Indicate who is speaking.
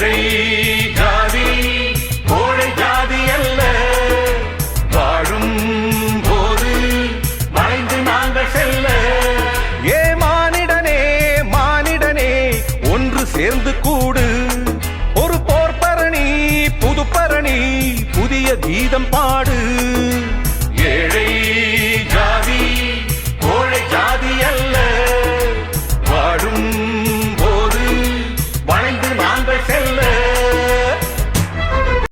Speaker 1: ஏழை ஜாதி கோழை ஜாதி அல்ல. வாழும் போது மறைந்து நாங்கள் செல்ல. ஏ மானிடனே மானிடனே ஒன்று சேர்ந்து கூடு. ஒரு போர்பரணி புது பரணி புதிய கீதம் பாடு.